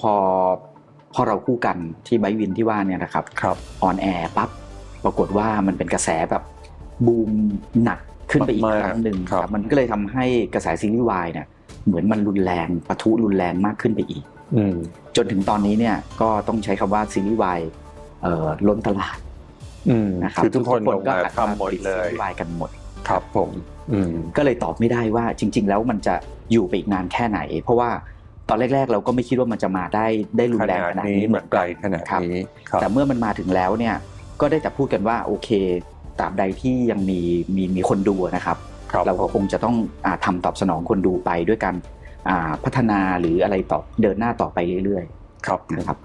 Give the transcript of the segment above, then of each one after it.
พอพอเราคู่กันที่ไบท์วินที่ว่าเนี่ยนะครับครับออนแอร์ปั๊บปรากฏว่ามันเป็นกระแสแบบบูมหนักขึ้นไปอีกมากๆครั้งหนึ่งครับครับมันก็เลยทำให้กระแสซีรีส์วายเนี่ยเหมือนมันรุนแรงปะทุรุนแรงมากขึ้นไปอีกอืมจนถึงตอนนี้เนี่ยก็ต้องใช้คำว่าซีรีส์วายเอ่อล้นตลาดอืมนะครับคือทุกคนลงมาหันทำหมดผลิตเลซียรีส์วายกันหมดครับผมอืมก็เลยตอบไม่ได้ว่าจริง ๆ แล้วมันจะอยู่ไปอีกนานแค่ไหน เพราะว่า ตอนแรก ๆ เราก็ไม่คิดว่ามันจะมาได้ได้รุนแรงขนาดนี้เหมือนไกลขนาดครับนี้ครับแต่เมื่อมันมาถึงแล้วเนี่ยก็ได้แต่พูดกันว่าโอเคตราบใดที่ยังมีมีมีคนดูนะครับครับเราก็คงจะต้องอาทำตอบสนองคนดูไปด้วยการอ่าพัฒนาหรืออะไรต่อเดินหน้าต่อไปเรื่อยครับๆนะครับ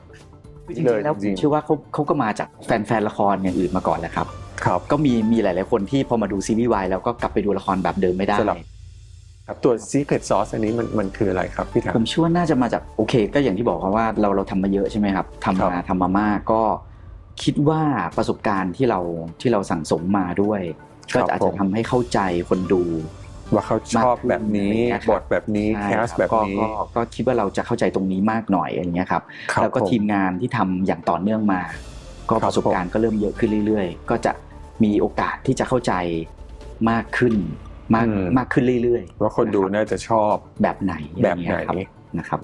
จริเลยงๆแล้วผจริมงๆเชื่อว่าเขาเขาก็มาจากแฟนๆละครอย่างอื่นมาก่อนแหละครับครับก็มีมีหลาย ๆ คนที่พอมาดูซีรีส์วายแล้วก็กลับไปดูละครแบบเดิมไม่ได้สลับ ครับตัว secret sauce อันนี้มันมันคืออะไรครับพี่ถาผมเชื่อว่าน่าจะมาจากโอเค ก็อย่างที่บอกครับว่าเราเราทำมาเยอะใช่ไหมครับทำครัมาบทำมามากก็คิดว่าประสบการณ์ที่เราที่เราสั่งสมมาด้วย ก็อาจจะทำให้เข้าใจคนดู ว่าเขาชอบแบบนี้มากขึ้นอะไรเงี้ยครับบทแบบนี้ใช่แคสรับแบบก็นี้ก็ก็คิดว่าเราจะเข้าใจตรงนี้มากหน่อยอย่างเงี้ยครับ ครับแล้วก็ผมทีมงานที่ทำอย่างต่อเนื่องมา ก็ครับประสบการณ์ก็เริ่มเยอะขึ้นเรื่อย ๆ ก็จะมีโอกาสที่จะเข้าใจมากขึ้น มากอืมมากขึ้นเรื่อยว่าคนดูน่าจะชอบๆแบบไหนแบบไหนอย่างเงี้ยครับนะครับ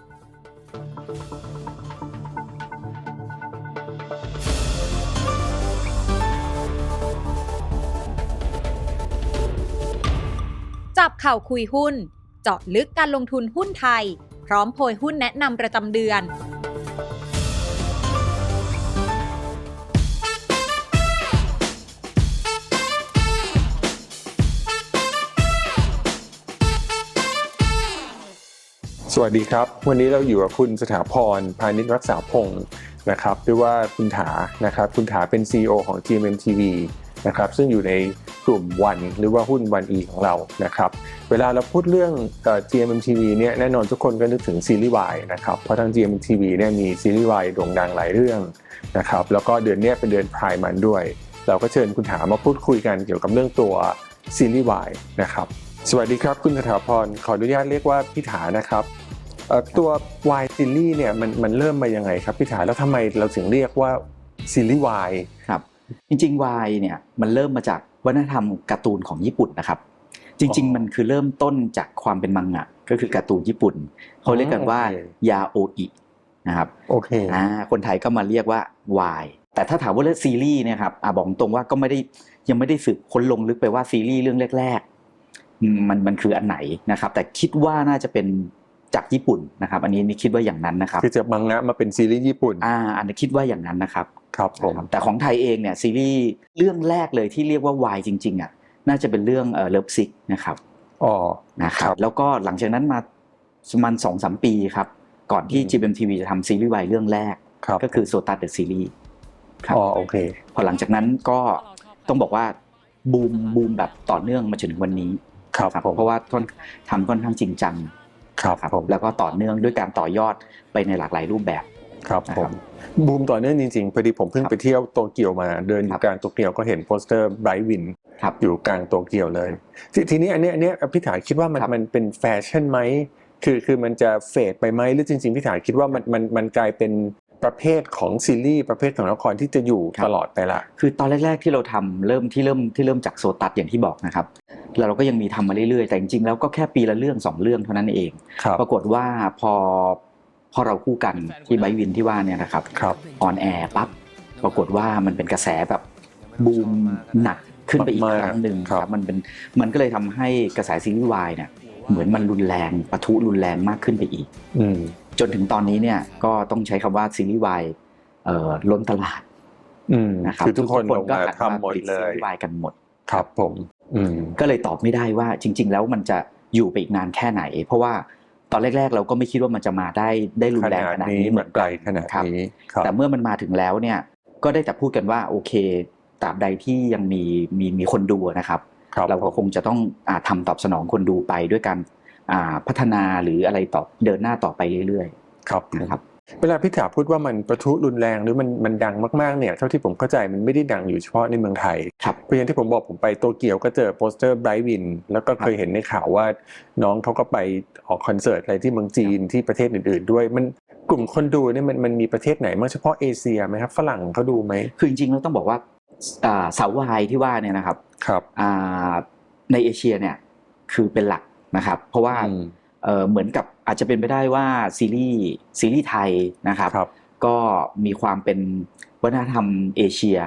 จับเข่าคุยหุ้น เจาะลึกการลงทุนหุ้นไทย พร้อมโพยหุ้นแนะนำประจำเดือน สวัสดีครับ วันนี้เราอยู่กับคุณสถาพรพานิชรักษาพงศ์นะครับหรือว่าคุณถานะครับคุณถาเป็น CEO ของ GMMTV นะครับซึ่งอยู่ในกลุ่มวันหรือว่าหุ้นวัน E ของเรานะครับเวลาเราพูดเรื่องเอ่อ GMMTV เนี่ยแน่นอนทุกคนก็นึกถึงซีรีส์วายนะครับเพราะทาง GMMTV เนี่ยมีซีรีส์วายโด่งดังหลายเรื่องนะครับแล้วก็เดือนนี้เป็นเดือนพายมันด้วย เราก็เชิญคุณถามาพูดคุยกันเกี่ยวกับเรื่องตัวซีรีส์วายนะครับสวัสดีครับ คุณสถาพรขออนุญาตเรียกว่าพี่ถานะครับ ตัว Y ซีรีส์เนี่ยมันมันเริ่มมายังไงครับพี่ถาแล้วทำไมเราถึงเรียกว่าซีรีส์ Y ครับจริงๆวายเนี่ยมันเริ่มมาจากวัฒนธรรมการ์ตูนของญี่ปุ่นนะครับ จริงอ๋อๆมันคือเริ่มต้นจากความเป็นมังงะ ก็คือการ์ตูนญี่ปุ่นเขาเรียกกันว่าโอเคยาโออินะครับโอเคอ่าคนไทยก็มาเรียกว่าวายแต่ถ้าถามว่าเรื่องซีรีส์เนี่ยครับอ่าบอกตรงว่าก็ไม่ได้ยังไม่ได้สืบค้นลงลึกไปว่าซีรีส์เรื่องแรกๆอืมมันมันคืออันไหนนะครับ แต่คิดว่าน่าจะเป็น จากญี่ปุ่นนะครับ อันนี้นี่คิดว่าอย่างนั้นนะครับคือจะมังงะมาเป็นซีรีส์ญี่ปุ่นอ่าอันนี้คิดว่าอย่างนั้นนะครับครับผมนะครับแต่ของไทยเองเนี่ยซีรีส์เรื่องแรกเลยที่เรียกว่าวายจริงๆอะน่าจะเป็นเรื่องเอ่อเลิฟซิกนะครับอ๋อนะคครัรับบแล้วก็หลังจากนั้นมาประมันสองสามปีครับก่อนที่อืม GMTV จะทำซีรีส์วายเรื่องแรกครับก็คือโซตัสเดอะซีรีส์ครับอ๋อโอเค พอหลังจากนั้นก็ต้องบอกว่าบูมบูมแบบต่อเนื่องมาจนถึงวันนี้ครับนะผมเพราะว่าท่านทำค่อนข้างจริงจัง ครับครับผมแล้วก็ต่อเนื่องด้วยการต่อยอดไปในหลากหลายรูปแบบครับนะผครัมบบูมต่อเนื่องจริงๆพอดีผมเพิ่งครับไปเที่ยวโตเกียวมาเดินอครัยู่บกลางโตเกียวก็เห็นโปสเตอร์ไบรท์วินครับอยู่กลางโตเกียวเลยททีนี้อันเนี้ยอันเนี้ยพี่ถาคิดว่ามันครับมันเป็นแฟชั่นไหมคือคือมันจะเฟดไปไหมหรือจริงๆพี่ถาคิดว่ามันมันมันกลายเป็น ประเภทของซีรีส์ประเภทของละครที่จะอยู่ตลอดไปละ คือตอนแรก ๆ ที่เราทำเริ่มที่เริ่มที่เริ่มจากโซตัสอย่างที่บอกนะครับแล้วเราก็ยังมีทำมาเรื่อยๆ แต่จริงๆแล้วก็แค่ปีละเรื่องสองเรื่องเท่านั้นเองครับปรากฏว่าพอพอเราคู่กันที่ไบท์วินที่ว่าเนี่ยนะครับครับออนแอร์ปั๊บปรากฏว่ามันเป็นกระแสแบบบูมหนักขึ้นไปอีกมากๆครั้งหนึ่งครับครับมันเป็นมันก็เลยทำให้กระแสซีรีส์วายเนี่ยเหมือนมันรุนแรงปะทุรุนแรงมากขึ้นไปอีกอืม จนถึงตอนนี้เนี่ยก็ต้องใช้คำว่าซีรีส์วายเอ่อล้นตลาดอืมนะครับคือทุกคนลงก็มาหันทำหมดผลิตเลซียรีส์วายกันหมด ครับผมอืมก็เลยตอบไม่ได้ว่าจริง ๆ แล้วมันจะอยู่ไปอีกนานแค่ไหน เพราะว่าตอนแรก ๆ เราก็ไม่คิดว่ามันจะมาได้ได้รุนแรงขนาดนี้เหมือนไกลขนาดครับนี้ครับแต่เมื่อมันมาถึงแล้วเนี่ยก็ได้แต่พูดกันว่าโอเคตราบใดที่ยังมีมีมีคนดูนะครับครับเราก็คงจะต้องอาทำตอบสนองคนดูไปด้วยการอ่าพัฒนาหรืออะไรต่อเดินหน้าต่อไปเรื่อย ครับๆนะครับเวลาพี่ถาพูดว่ามันประทุรุนแรงหรือมันมันดังมากๆเนี่ยเท่าที่ผมเข้าใจมันไม่ได้ดังอยู่เฉพาะในเมืองไทยครับเพราะอย่างที่ผมบอกผมไปโตเกียวก็เจอโปสเตอร์ไบรท์วินแล้วก็เคยเห็นในข่าวว่าน้องเขาก็ไปออกคอนเสิร์ตอะไรที่เมืองจีนที่ประเทศอื่น ๆ ด้วยมันกลุ่มคนดูเนี่ยมันมันมีประเทศไหนบ้างเฉพาะเอเชียไหมครับฝรั่งเขาดูไหมคือจริงๆเราต้องบอกว่าอ่าสาววายที่ว่าเนี่ยนะครับครับอ่าในเอเชียเนี่ยคือเป็นหลักนะครับ เพราะว่าอืมเอ่อเหมือนกับ อาจจะเป็นไปได้ว่าซีรีส์ซีรีส์ไทยนะครับครับ ก็มีความเป็นวัฒนธรรมเอเชีย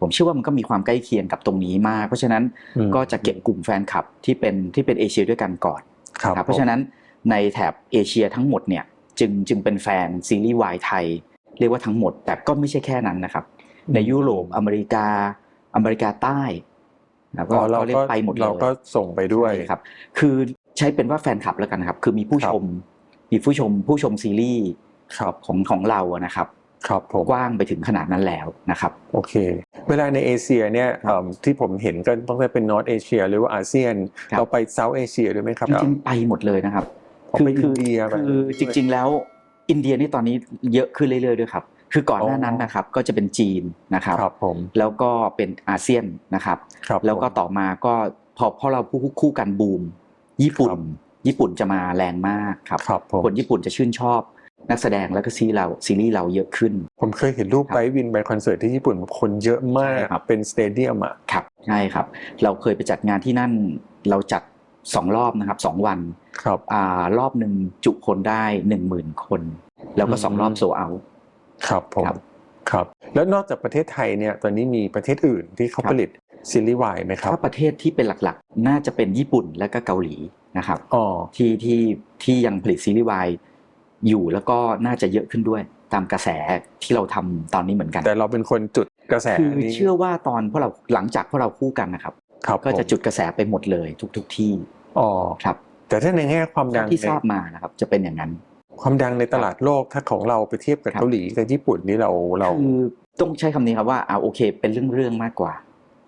ผมเชื่อว่ามันก็มีความใกล้เคียงกับตรงนี้มาก เพราะฉะนั้นอืมก็จะเก็บกลุ่มแฟนคลับที่เป็นที่เป็นเอเชียด้วยกันก่อนครับนะเพราะฉะนั้นในแถบเอเชียทั้งหมดเนี่ยจึงจึงเป็นแฟนซีรีส์วายไทย เรียกว่าทั้งหมด แต่ก็ไม่ใช่แค่นั้นนะครับ ในยุโรปอเมริกา อเมริกาใต้นะก็อ๋อเราก็เรียก็กไปหมดเลยเราก็ส่งไปด้วยใช่ครับ คือใช้เป็นว่าแฟนคลับแล้วกันนะครับ คือมีผู้ครัชบม มีผู้ชมผู้ชมซีรีส์ครับของของเราอะนะครับครับผมกว้างไปถึงขนาดนั้นแล้วนะครับโอเค เวลาในเอเชียเนี่ยครับเอิ่มที่ผมเห็นก็ต้องเป็นนอตเอเชียหรือว่าอาเซียนครับเราไปเซาท์เอเชียด้วยไหมครับจริงๆไปหมดเลยนะครับผมไปอินเดียไปคือจริง ๆ แล้วอินเดียนี่ตอนนี้เยอะขึ้นเรื่อยๆด้วยครับคือก่อนหน้านั้นนะครับก็จะเป็นจีนนะครับครับผมแล้วก็เป็นอาเซียนนะครับครับแล้วก็ผมต่อมาก็พอพอเราคู่คู่กันบูม ญี่ปุ่นครับ ญี่ปุ่นจะมาแรงมากครับครับผมคนญี่ปุ่นจะชื่นชอบนักแสดงแล้วก็ซีรีส์เราซีรีส์เราเยอะขึ้น ผมเคยเห็นรูปครับไปวินไปคอนเสิร์ตที่ญี่ปุ่นคนเยอะมากใช่ครับเป็นสเตเดียมอะครับใช่ครับ เราเคยไปจัดงานที่นั่นเราจัดสองรอบนะครับสองวันครับอ่ารอบหนึ่งจุคนได้หนึ่งหมื่นคน แล้วก็สองอืมรอบโซเอาครับผมครับครับ แล้วนอกจากประเทศไทยเนี่ยตอนนี้มีประเทศอื่นที่เขาครับผลิต ซีรีส์วายไหมครับถ้าประเทศที่เป็นหลักๆ น่าจะเป็นญี่ปุ่นและก็เกาหลีนะครับอ๋อที่ที่ที่ยังผลิตซีรีส์วายอยู่แล้วก็น่าจะเยอะขึ้นด้วยตามกระแสที่เราทำตอนนี้เหมือนกัน แต่เราเป็นคนจุดกระแสคือนี้เชื่อว่าตอนพวกเราหลังจากพวกเราคู่กันนะครับครับก็จะผมจุดกระแสไปหมดเลยทุกๆที่อ๋อครับ แต่ถ้าในแง่ความดังที่ในทราบมานะครับ จะเป็นอย่างนั้น ความดังในตลาดโลกถ้าของเราไปเทียบกับครับเกาหลีกับญี่ปุ่นนี่เราเราคือต้องใช้คำนี้ครับว่าอ่าโอเค เป็นเรื่องเรื่องๆมากกว่า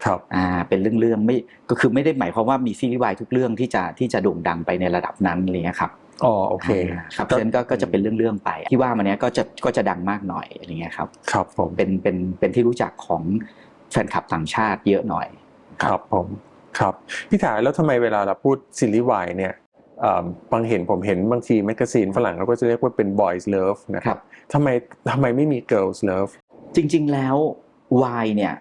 ครับอ่าเป็นเรื่องเรื่องๆไม่ก็คือไม่ได้หมายความว่ามีซีรีส์วายทุกเรื่องที่จะที่จะโด่งดังไปในระดับนั้นอะไรเงี้ยครับอ๋อโอเคอ่าครับเพราะฉะนั้นก็ก็จะเป็นเรื่องเรื่องๆไป ที่ว่ามาเนี้ยก็จะก็จะดังมากหน่อยอะไรเงี้ยครับครับผมเป็นเป็นเป็นที่รู้จักของแฟนคลับต่างชาติเยอะหน่อย ครับผมครับพี่ถาแล้วทำไมเวลาเราพูดซีรีส์วายเนี่ยเอ่อบางเห็นผมเห็นบางทีแมกกาซีนฝรั่งเราก็จะเรียกว่าเป็น boys love นะคครัรับบทำไมทำไมไม่มี girls love จริง ๆ แล้ววายเนี่ย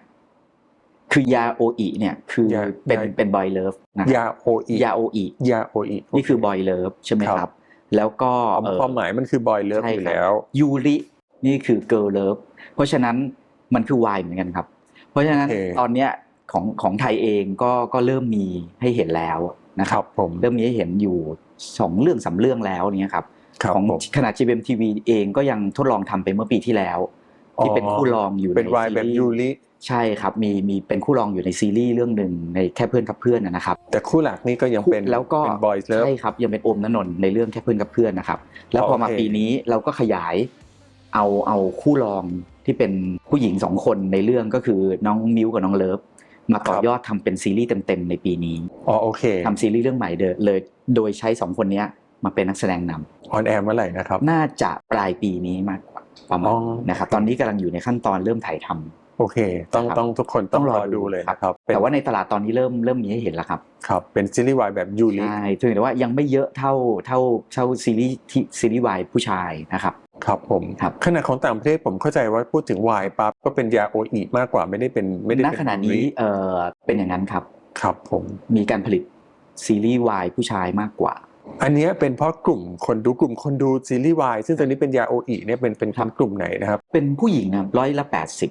คือยาโออีเนี่ยคือยาเป็นยาเป็นบอยเลิฟนะยาโออียาโออียาโออีนี่คือบอยเลิฟใช่ไหมครับครับแล้วก็ความเอ่อความหมายมันคือ boy love ใช่อยู่ครับแล้วยูรินี่คือเกิร์ลเลิฟเพราะฉะนั้นมันคือวายเหมือนกันครับ เพราะฉะนั้นโอเคตอนเนี้ยของของไทยเองก็ก็เริ่มมีให้เห็นแล้วนะคครัรับบผมเริ่มมีให้เห็นอยู่สองเรื่องสามเรื่องแล้วเนี่ยครับครับของผมขนาด GMTV เองก็ยังทดลองทำไปเมื่อปีที่แล้ว ที่เป็นคู่รองอยู่เป็นในวายแบบซีรีส์ยูริใช่ครับมีมีเป็นคู่รองอยู่ในซีรีส์เรื่องหนึ่งในแค่เพื่อนกับเพื่อนนะนะครับ แต่คู่หลักนี่ก็ยังเป็นแล้วก็เป็น boys love ใช่ครับยังเป็นโอมนนนท์ในเรื่องแค่เพื่อนกับเพื่อนนะครับ แล้วพอมาโอเคปีนี้เราก็ขยายเอาเอาคู่รองที่เป็นผู้หญิงสองคนในเรื่องก็คือน้องมิวกับน้องเลิฟมาต่อยอดทำเป็นซีรีส์เต็มๆในปีนี้อ๋อโอเคทำซีรีส์เรื่องใหม่เดเลย โดยใช้สองคนเนี้ยมาเป็นนักแสดงนำออนแอร์เมื่อไหร่นะครับ น่าจะปลายปีนี้มากกว่า ประมาอ๋ณอนะครับตอนนี้กำลังอยู่ในขั้นตอนเริ่มถ่ายทำโอเค ต้องนะครับต้องทุกคนต้องรอดูเลยนะครับเป็นแต่ว่าในตลาดตอนนี้เริ่มเริ่มมีให้เห็นแล้วครับครับเป็นซีรีส์วายแบบยูริใช่ถึงแต่ว่ายังไม่เยอะเท่าเท่าเท่าซีรีส์ที่ซีรีส์วายผู้ชายนะครับครับผมครับขณะของต่างประเทศผมเข้าใจว่าพูดถึงวายปั๊บก็เป็นยาโออีมากกว่าไม่ได้เป็นไม่ได้ณเป็นขณะนี้เออเป็นอย่างนั้นครับครับผมมีการผลิตซีรีส์วายผู้ชายมากกว่า อันเนี้ยเป็นเพราะกลุ่มคนดูกลุ่มคนดูซีรีส์วายซึ่งตอนนี้เป็นยาโออีเนี่ยเป็นเป็นครับกลุ่มไหนนะครับ เป็นผู้หญิงนะร้อยละแปดสิบ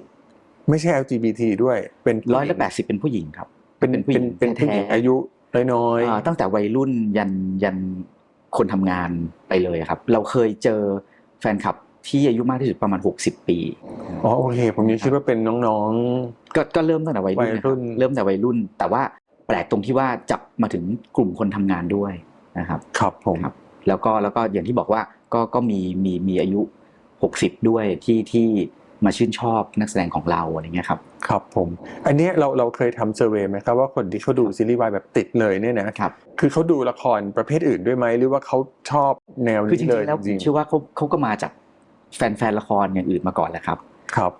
ไม่ใช่ LGBT ด้วยเป็นผู้หญิงร้อยละแปดสิบเป็นผู้หญิงครับ เป็นเป็นผู้หญิงเป็นผู้หญิงแท้ๆอายุน้อยอ่าตั้งแต่วัยรุ่นยันยันคนทำงานไปเลยครับ เราเคยเจอแฟนคลับที่อายุมากที่สุดประมาณ 60 ปีๆอ๋อโอเค ผมยังคิดว่าเป็นน้องก็ก็เริ่มตั้งแต่วัยรุ่นวัยนะครุ่รับนเริ่มแต่วัยรุ่น แต่ว่าแปลกตรงที่ว่าจับมาถึงกลุ่มคนทำงานด้วย นะครับๆครับผมครับแล้วก็แล้วก็อย่างที่บอกว่าก็ก็มีมีมีอายุ 60 ด้วยที่ที่มาชื่นชอบนักแสดงของเราอะไรเงี้ยครับครับผม อันเนี้ยเราเราเคยทำเซอร์เวยไหมครับว่าคนที่เขาดูซีรีส์วายแบบติดเลยเนี่ยนะครับคือเขาดูละครประเภทอื่นด้วยไหมหรือว่าเขาชอบแนวคือจนี้เลยริงๆแล้วจริงเชื่อว่าเขาเขาก็มาจากแฟนแฟนละครอย่างอื่นมาก่อนแหละครับครับ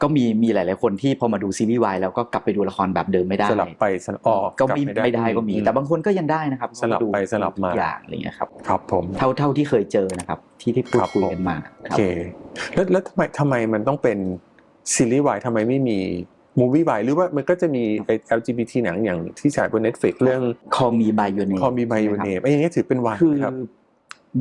ก็มีมีหลาย ๆ คนที่พอมาดูซีรีส์วายแล้วก็กลับไปดูละครแบบเดิมไม่ได้สลับไปสลับออกก็ลับไม่ไม่ได้ก็มีอืแต่บางคนก็ยังได้นะครับสลับไปดูสลับมาทุกอย่างอะไรเงี้ยครับครับผมเท่าเท่าที่เคยเจอนะครับ ที่ที่พูดครับคุยผมกันมาคโอรับเคแล้วแล้วทำไมทำไมมันต้องเป็นซีรีส์วายทำไมไม่มีมูวี่วายหรือว่ามันก็จะมีไอ้ LGBT หนังอย่างที่ฉายบน Netflix เรื่องคอมีบายยูเนคอมีไบโอเนมไอ้อย่างนี้ถือเป็นวายคือครับ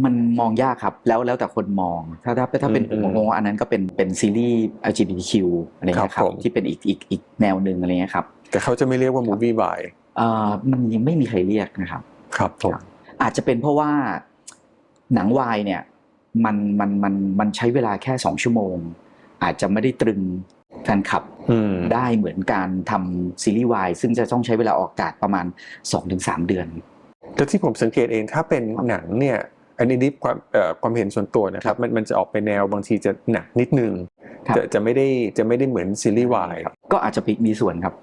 มันมองยากครับ แล้วแล้วแต่คนมอง ถ้าถ้าถ้าเป็นอืผมมมองว่าอันนั้นก็เป็นเป็นซีรีส์ LGBTQ อะไรเงี้ยคครัรับบผมที่เป็นอีกอีกอีกแนวหนึ่งอะไรเงี้ยครับแต่เขาจะไม่เรียกว่ามูวี่วายเอ่อมันยังไม่มีใครเรียกนะครับ ครับผมอาจจะเป็นเพราะว่าหนังวายเนี่ยมันมันมันมันใช้เวลาแค่สองชั่วโมง อาจจะไม่ได้ตรึงแฟนคลับอืมได้เหมือนการทำซีรีส์วายซึ่งจะต้องใช้เวลาออกอากาศประมาณ 2-3 เดือน แต่ที่ผมสังเกตเองถ้าเป็นหนังเนี่ย อันนี้นี่ความเอ่อความเห็นส่วนตัวนะครับมันมันจะออกไปแนวบางทีจะหนักนิดนึงครับจะจะไม่ได้จะไม่ได้เหมือนซีรีส์วายก็อาจจะมีส่วนครับ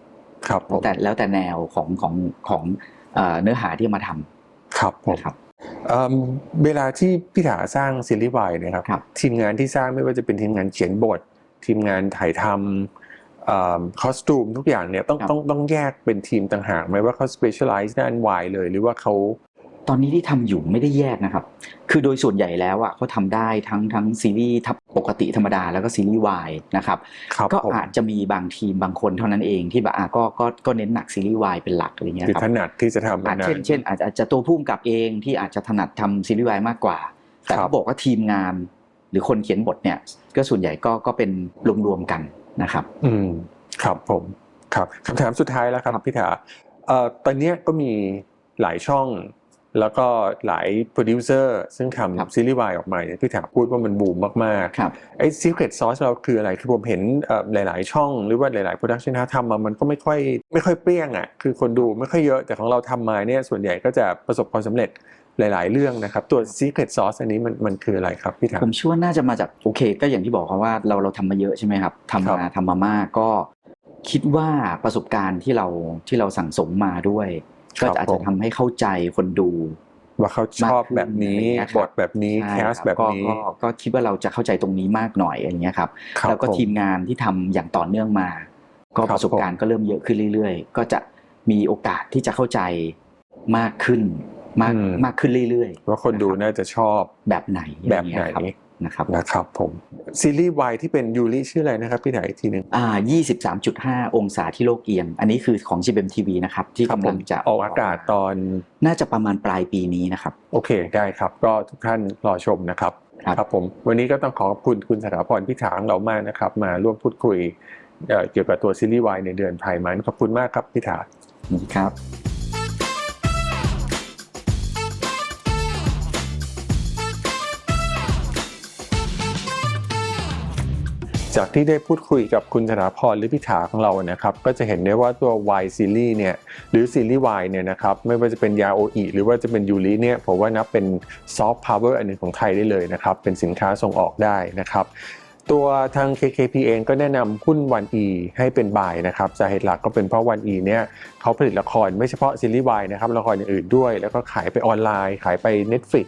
ครับผมแต่แล้วแต่แนวของของของเอ่อเนื้อหาที่เอามาทครับผำมนะครับเอิ่มเวลาที่พี่ถาสร้างซีรีส์วายเนะครับครับ ทีมงานที่สร้างไม่ว่าจะเป็นทีมงานเขียนบท ทีมงานถ่ายทำคอสตูมทุกอย่างเนี่ยต้องครับต้องต้องแยกเป็นทีมต่างหากไหมว่าเขา specialize ด้านวายเลย หรือว่าเขา ตอนนี้ที่ทำอยู่ไม่ได้แยกนะครับ คือโดยส่วนใหญ่แล้วอะเขาทำได้ทั้งทั้งซีรีส์ทับปกติธรรมดาแล้วก็ซีรีส์วายนะครับครับก็ผมอาจจะมีบางทีมบางคนเท่านั้นเองที่แบบอะก็ก็ก็เน้นหนักซีรีส์วายเป็นหลักอะไรเงี้ยคือครับถนัดที่จะทำอาจนั้เช่นนเช่นอาจจะอาจจะตัวผู้กำกับเองที่อาจจะถนัดทำซีรีส์วายมากกว่า แต่ครับเขาบอกว่าทีมงาน หรือคนเขียนบทเนี่ยก็ส่วนใหญ่ก็ก็เป็นรวมๆกันนะครับ อืมครับผมครับคำถามสุดท้ายแล้วครับพี่ถาเอ่อตอนเนี้ยก็มีหลายช่อง แล้วก็หลายโปรดิวเซอร์ซึ่งครับทำซีรีส์วายออกมาเนี่ยพี่ถาพูดว่ามันบูมมากครับๆไอ้ secret sauce เราคืออะไรคือผมเห็นเอ่อหลายๆ ช่องหรือว่าหลายๆ production ถ้าทำมามันก็ไม่ค่อยไม่ค่อยเปรี้ยงอะคือคนดูไม่ค่อยเยอะแต่ของเราทำมาเนี่ยส่วนใหญ่ก็จะประสบความสำเร็จหลาย ๆ เรื่องนะครับ ตัว secret sauce อันนี้มันมันคืออะไรครับพี่ถาผมเชื่อว่าน่าจะมาจากโอเค ก็อย่างที่บอกครับว่าเราเราทำมาเยอะใช่ไหมครับทำครัมาบทำมามากก็คิดว่าประสบการณ์ที่เราที่เราสั่งสมมาด้วย ก็อาจจะทำให้เข้าใจคนดู ว่าเขาชอบแบบนี้มากขึ้นอะไรเงี้ยครับบทแบบนี้ใช่แคสรับแบบก็นี้ก็ก็คิดว่าเราจะเข้าใจตรงนี้มากหน่อยอะไรเงี้ยครับครับแล้วก็ผมทีมงานที่ทำอย่างต่อเนื่องมา ก็ครับประสบการณ์ก็เริ่มเยอะขึ้นเรื่อย ๆ ก็จะมีโอกาสที่จะเข้าใจมากขึ้นมากอืมมากขึ้นเรื่อยว่าคนดูน่าจะชอบๆแบบไหนแบบไหน อะรเงี้ยครับนะครับนะครับผมซีรีส์วายที่เป็นยูริชื่ออะไรนะครับพี่ไหนอีกทีหนึ่งอ่า23.5 องศาที่โลกเอียง อันนี้คือของ GMTV นะครับ ที่ครับกำผลัมงจะออกอากาศตอนน่าจะประมาณปลายปีนี้นะครับ โอเคได้ครับ ก็ทุกท่านรอชมนะครับครับครับผมวันนี้ก็ต้องขอขอบคุณคุณสถาพรพิถาของเรามากนะครับ มาร่วมพูดคุยเอ่อเกี่ยวกับตัวซีรีส์วายในเดือนไพร์มันขอบคุณมากครับพิถาครับ จากที่ได้พูดคุยกับคุณธนาพรหรือพิธาของเรานะครับ ก็จะเห็นได้ว่าตัว Y ซีรีส์เนี่ยหรือซีรีส์ Y เนี่ยนะครับไม่ว่าจะเป็นยาโออีหรือว่าจะเป็นยูริเนี่ยผมว่านับเป็นซอฟต์พาวเวอร์อันหนึ่งของไทยได้เลยนะครับ เป็นสินค้าส่งออกได้นะครับ ตัวทาง KKP เองก็แนะนำหุ้น 1E ให้เป็นบายนะครับสาเหตุหลักก็เป็นเพราะ 1E เนี่ยเขาผลิตละครไม่เฉพาะซีรีส์วายนะครับละครอย่างอื่นด้วย แล้วก็ขายไปออนไลน์ ขายไป Netflix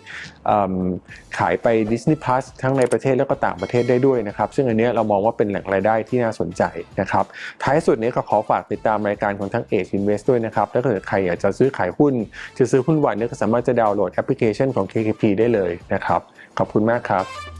ขายไป Disney Plus ทั้งในประเทศแล้วก็ต่างประเทศได้ด้วยนะครับ ซึ่งอันเนี้ยเรามองว่าเป็นแหล่งรายได้ที่น่าสนใจนะครับ ท้ายสุดนี้ก็ขอฝากติดตามรายการของทั้ง Age Invest ด้วยนะครับถ้าเกิดใครอยากจะซื้อขายหุ้น จะซื้อหุ้นวันเนี่ยก็สามารถจะดาวน์โหลดแอปพลิเคชันของ KKP ได้เลยนะครับขอบคุณมากครับ